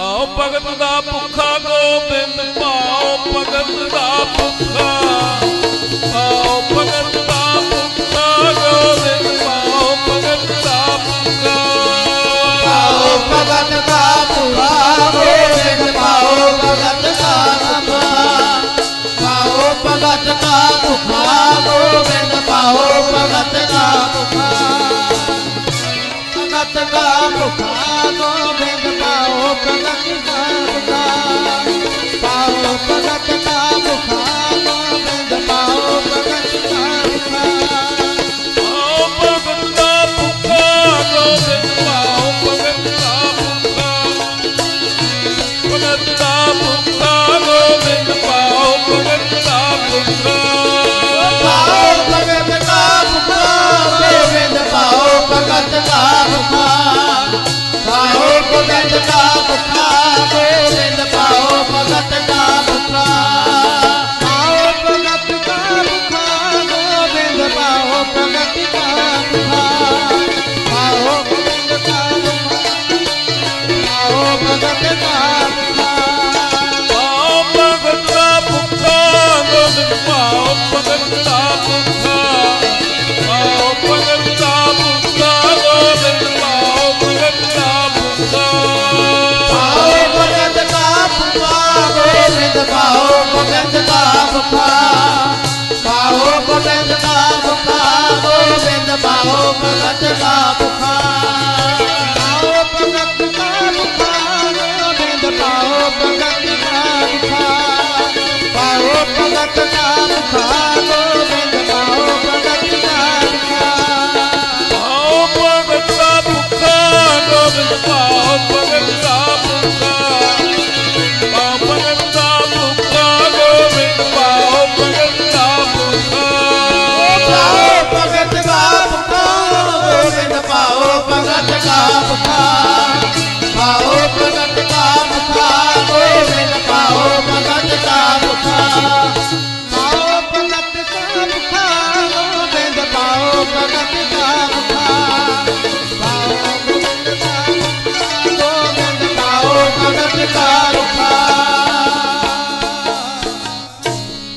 ਪਾਉ ਭਗਤ ਦਾ ਭੁੱਖਾ ਗੋਬਿੰਦ ਪਾਉ ਭਗਤ ਦਾ ਭੁੱਖਾ। ਪਾਉ ਭਗਤ ਦਾ ਭੁੱਖਾ ਗੋਬਿੰਦ ਪਾਉ ਭਗਤ ਦਾ ਭੁੱਖਾ। ਪਾਉ ਭਗਤ ਦਾ ਭੁੱਖਾ ਗੋਬਿੰਦ ਪਾਉ ਭਗਤ ਦਾ ਭੁੱਖਾ। ਪਾਉ ਭਗਤ ਦਾ ਭੁੱਖਾ ਗੋਬਿੰਦ ਪਾਉ ਭਗਤ ਦਾ ਭੁੱਖਾ। ਭਗਤ ਦਾ ਭੁੱਖਾ ਗੋਬਿੰਦ પ્રગતિ بخت صاحب ما او هڪڙا گٽا نڪاو او منهن پاو بخت صاحب ما او بنت صاحب او ڏي ڏاو